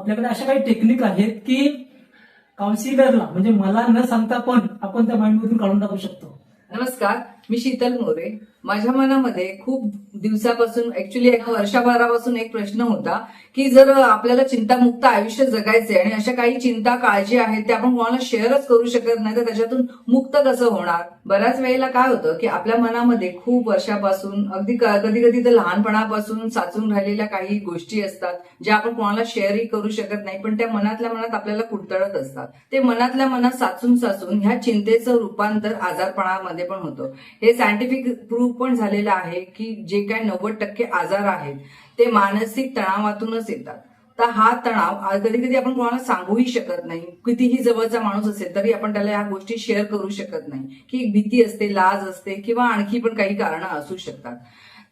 आपल्याकडे अशा काही टेक्निक आहेत की काउन्सिलरला म्हणजे मला न सांगता पण आपण त्या माइंडमधून काढून टाकू शकतो. नमस्कार मी शीतल मोरे. माझ्या मनामध्ये खूप दिवसापासून ऍक्च्युली एका वर्षाभरापासून एक प्रश्न होता की जर आपल्याला चिंतामुक्त आयुष्य जगायचे आणि अशा काही चिंता काळजी आहेत त्या आपण कोणाला शेअरच करू शकत नाही तर त्याच्यातून मुक्त कसं होणार? बऱ्याच वेळेला काय होतं की आपल्या मनामध्ये खूप वर्षापासून अगदी कधी कधी तर लहानपणापासून साचून राहिलेल्या काही गोष्टी असतात ज्या आपण कोणाला शेअरही करू शकत नाही पण त्या मनातल्या मनात आपल्याला कुडतळत असतात. ते मनातल्या मनात साचून साचून ह्या चिंतेचं रूपांतर आजारपणामध्ये पण होतं. हे सायंटिफिक प्रूव्ह पण झालेलं आहे की जे काय नव्वद टक्के आजार आहेत ते मानसिक तणावातूनच येतात. तर हा तणाव कधी कधी आपण कोणाला सांगूही शकत नाही. कितीही जवळचा माणूस असेल तरी आपण त्याला ह्या गोष्टी शेअर करू शकत नाही. की एक भीती असते लाज असते किंवा आणखी पण काही कारणं असू शकतात.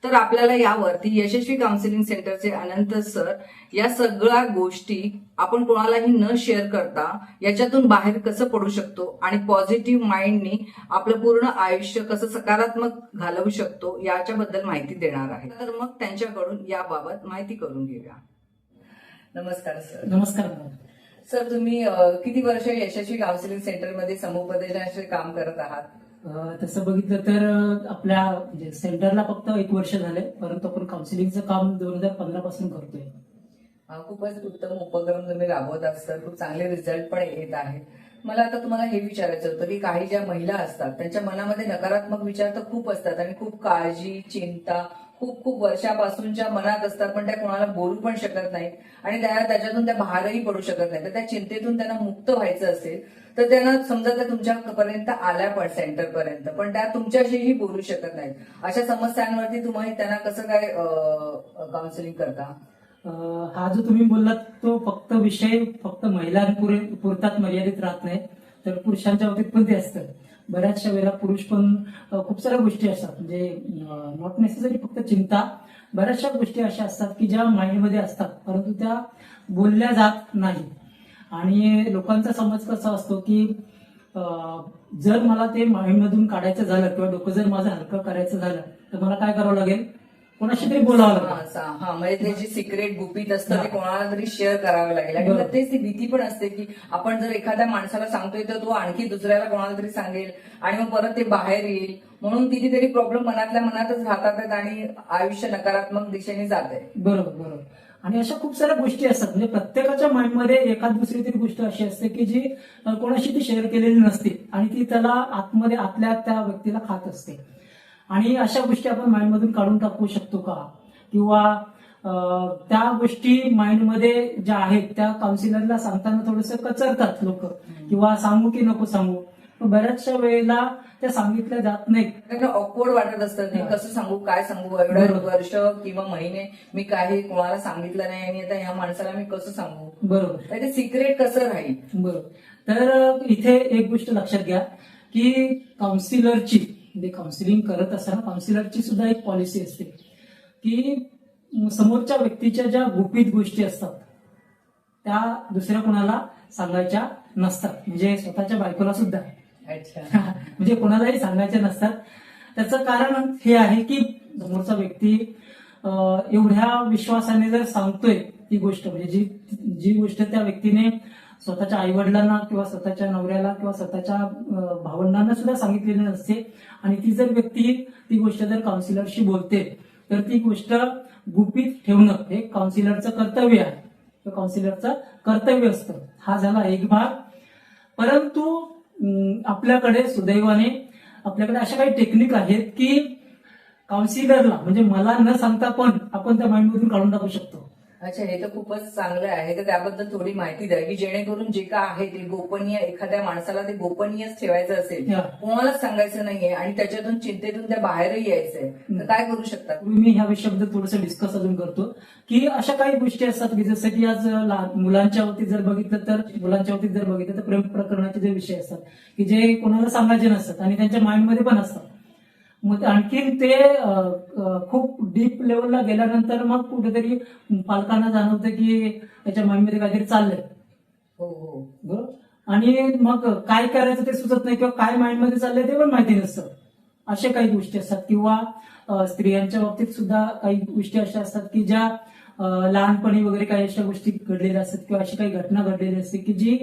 तर आपल्याला यावरती यशस्वी काउन्सिलिंग सेंटरचे अनंत सर या सगळ्या गोष्टी आपण कोणालाही न शेअर करता याच्यातून बाहेर कसं पडू शकतो आणि पॉझिटिव्ह माइंडनी आपलं पूर्ण आयुष्य कसं सकारात्मक घालवू शकतो याच्याबद्दल माहिती देणार आहे. तर मग त्यांच्याकडून याबाबत माहिती करून घेऊया. नमस्कार सर. नमस्कार सर तुम्ही किती वर्ष यशस्वी काउन्सिलिंग सेंटरमध्ये समुपदेशनाचे काम करत आहात? तसं बघितलं तर आपल्या म्हणजे सेंटरला फक्त एक वर्ष झाले परंतु आपण काउन्सिलिंगचं काम दोन हजार पंधरा पासून करतोय. खूपच उत्तम उपक्रम तुम्ही राबवत असतात खूप चांगले रिझल्ट पण येत आहेत. मला आता तुम्हाला हे विचारायचं होतं की काही ज्या महिला असतात त्यांच्या मनामध्ये नकारात्मक विचार तर खूप असतात आणि खूप काळजी चिंता खूप खूप वर्षापासूनच्या मनात असतात पण त्या कोणाला बोलू पण शकत नाहीत. आणि त्या त्याच्यातून त्या बाहेरही पडू शकत नाही तर त्या चिंतेतून त्यांना मुक्त व्हायचं असेल तर त्यांना समजा त्या तुमच्यापर्यंत आल्या पण सेंटर पर्यंत पण त्या तुमच्याशीही बोलू शकत नाहीत. अशा समस्यांवरती तुम्ही त्यांना कसं काय काउन्सिलिंग करता? हा जो तुम्ही बोललात तो फक्त विषय फक्त महिलांपुरे पुरतात मर्यादित राहत नाही. तर पुरुषांच्या बाबतीत पण ते असतं. बऱ्याचशा वेळेला पुरुष पण खूप साऱ्या गोष्टी असतात. म्हणजे नॉट नेसेसरी फक्त चिंता. बऱ्याचशा गोष्टी अशा असतात की ज्या माइंडमध्ये असतात परंतु त्या बोलल्या जात नाही. आणि लोकांचा समज कसा असतो की जर मला ते माइंडमधून काढायचं झालं किंवा डोकं जर माझं हलकं करायचं झालं तर मला काय करावं लागेल? कोणाशी तरी बोलावं लागेल. हा, हा म्हणजे ते जे सिक्रेट गुपित असतं ते. कोणाला तरी शेअर करावं लागेल. आणि बरोबर. तेच ती भीती पण असते की आपण जर एखाद्या माणसाला सांगतोय तर तो आणखी दुसऱ्याला कोणाला तरी सांगेल. आणि मग परत ते बाहेर येईल. म्हणून कितीतरी प्रॉब्लेम मनातल्या मनातच राहतात आणि आयुष्य नकारात्मक दिशेने जात. आहे बरोबर बरोबर. आणि अशा खूप साऱ्या गोष्टी असतात. म्हणजे प्रत्येकाच्या माइंडमध्ये एखाद दुसरी तरी गोष्ट अशी असते की जी अं, कोणाशी ती शेअर केलेली नसते. आणि ती त्याला आतमध्ये आतल्या आत त्या व्यक्तीला खात असते. आणि अशा गोष्टी आपण माइंडमधून काढून टाकू शकतो का? किंवा त्या गोष्टी माइंडमध्ये ज्या आहेत त्या काउन्सिलरला सांगताना थोडस कचरतात लोक. किंवा सांगू की नको सांगू. बऱ्याचशा वेळेला त्या सांगितल्या जात नाहीत. ऑकवर्ड वाटत असतं. की हा. कसं सांगू काय सांगू? एवढ्या. वर्ष किंवा महिने मी काही कोणाला सांगितलं नाही आणि आता ह्या माणसाला मी कसं सांगू? बरोबर. ते सिक्रेट कसं राहील? बरोबर. तर इथे एक गोष्ट लक्षात घ्या की काउन्सिलरची म्हणजे काउन्सिलिंग करत असताना काउन्सिलरची सुद्धा एक पॉलिसी असते की समोरच्या व्यक्तीच्या ज्या गुपित गोष्टी असतात त्या दुसऱ्या कोणाला सांगायच्या नसतात. म्हणजे स्वतःच्या बायकोला सुद्धा. अच्छा. म्हणजे कोणालाही सांगायच्या नसतात. त्याचं कारण हे आहे की समोरचा व्यक्ती एवढ्या विश्वासाने जर सांगतोय ती गोष्ट म्हणजे जी जी गोष्ट त्या व्यक्तीने स्वतःच्या आईवडिलांना किंवा स्वतःच्या नवऱ्याला किंवा स्वतःच्या भावंडांना सुद्धा सांगितलेली नसते. आणि ती जर व्यक्ती ती गोष्ट जर काउन्सिलरशी बोलते तर ती गोष्ट गुपित ठेवणं हे काउन्सिलरचं कर्तव्य आहे. काउन्सिलरचं कर्तव्य असतं. हा झाला एक भाग. परंतु आपल्याकडे सुदैवाने आपल्याकडे अशा काही टेक्निक आहेत की काउन्सिलरला म्हणजे मला न सांगता पण आपण त्या माइंडमधून काढून टाकू शकतो. अच्छा हे तर खूपच चांगलं आहे. तर त्याबद्दल थोडी माहिती द्या की जेणेकरून जे काय आहे ते गोपनीय एखाद्या माणसाला ते गोपनीयच ठेवायचं असेल. कोणालाच सांगायचं नाहीये आणि त्याच्यातून चिंतेतून त्या बाहेरही यायचंय. तर काय करू शकतात? मी ह्या विषयाबद्दल थोडंसं डिस्कस अजून करतो की अशा काही गोष्टी असतात की जसं की आज लहान मुलांच्या बाबतीत जर बघितलं तर मुलांच्या बाबतीत जर बघितलं तर प्रेम प्रकरणाचे जे विषय असतात की जे कोणाला सांगायचे नसतात आणि त्यांच्या माइंडमध्ये पण असतात. मग आणखीन ते खूप डीप लेवलला गेल्यानंतर मग कुठेतरी पालकांना जाणवतं की त्याच्या माइंडमध्ये काहीतरी चाललंय. हो हो. बरोबर आणि मग काय करायचं ते सुचत नाही किंवा काय माइंडमध्ये चाललंय ते पण माहिती नसतं. अशा काही गोष्टी असतात. किंवा स्त्रियांच्या बाबतीत सुद्धा काही गोष्टी अशा असतात की ज्या लहानपणी वगैरे काही अशा गोष्टी घडलेल्या असतात किंवा अशी काही घटना घडलेली असते की जी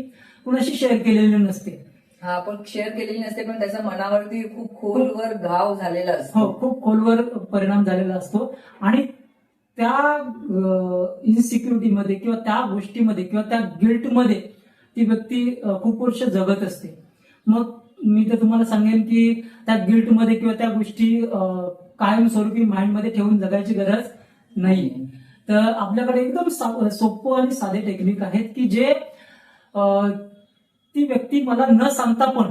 कुणाशी शेअर केलेली नसते. आपण शेअर केलेली नसते पण त्याचा मनावरती खूप खोलवर घाव झालेला असतो. हो, खूप खोलवर परिणाम झालेला असतो. आणि त्या इन्सिक्युरिटीमध्ये किंवा त्या गोष्टीमध्ये किंवा त्या गिल्टमध्ये ती व्यक्ती खूप वर्ष जगत असते. मग मी तर तुम्हाला सांगेन की त्या गिल्टमध्ये किंवा त्या गोष्टी कायमस्वरूपी माइंडमध्ये ठेवून जगायची गरज नाही तर आपल्याकडे एकदम सोपं आणि साधे टेक्निक आहेत की जे ती व्यक्ती मला न सांगता पण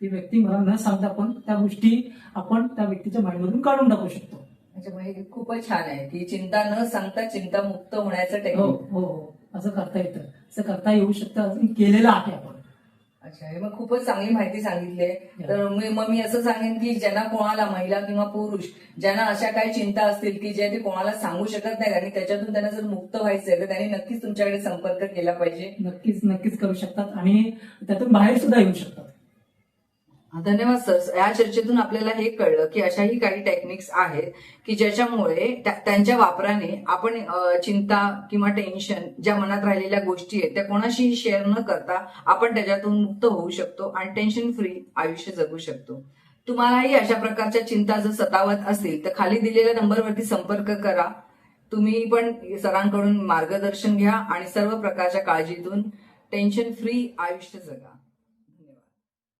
ती व्यक्ती मला न सांगता पण त्या गोष्टी आपण त्या व्यक्तीच्या माइंडमधून काढून टाकू शकतो. त्याच्यामुळे हे खूपच छान आहे. की चिंता न सांगता चिंता मुक्त होण्याचं हो हो हो. असं करता येतं. असं करता येऊ शकतं. असं केलेलं आहे आपण. अच्छा हे मग खूपच चांगली माहिती सांगितली आहे. तर मी मग मी असं सांगेन की ज्यांना कोणाला महिला किंवा पुरुष ज्यांना अशा काही चिंता असतील की ज्या ते कोणाला सांगू शकत नाहीत आणि त्याच्यातून त्यांना जर मुक्त व्हायचंय तर त्यांनी नक्कीच तुमच्याकडे संपर्क केला पाहिजे. नक्कीच नक्कीच करू शकतात आणि त्यातून बाहेर सुद्धा येऊ शकतात. धन्यवाद सर. या चर्चेतून आपल्याला हे कळलं की अशाही काही टेक्निक्स आहेत की ज्याच्यामुळे त्यांच्या वापराने आपण चिंता किंवा टेन्शन ज्या मनात राहिलेल्या गोष्टी आहेत त्या कोणाशीही शेअर न करता आपण त्याच्यातून मुक्त होऊ शकतो आणि टेन्शन फ्री आयुष्य जगू शकतो. तुम्हालाही अशा प्रकारच्या चिंता जर सतावत असतील तर खाली दिलेल्या नंबरवरती संपर्क करा. तुम्ही पण सरांकडून मार्गदर्शन घ्या आणि सर्व प्रकारच्या काळजीतून टेन्शन फ्री आयुष्य जगा.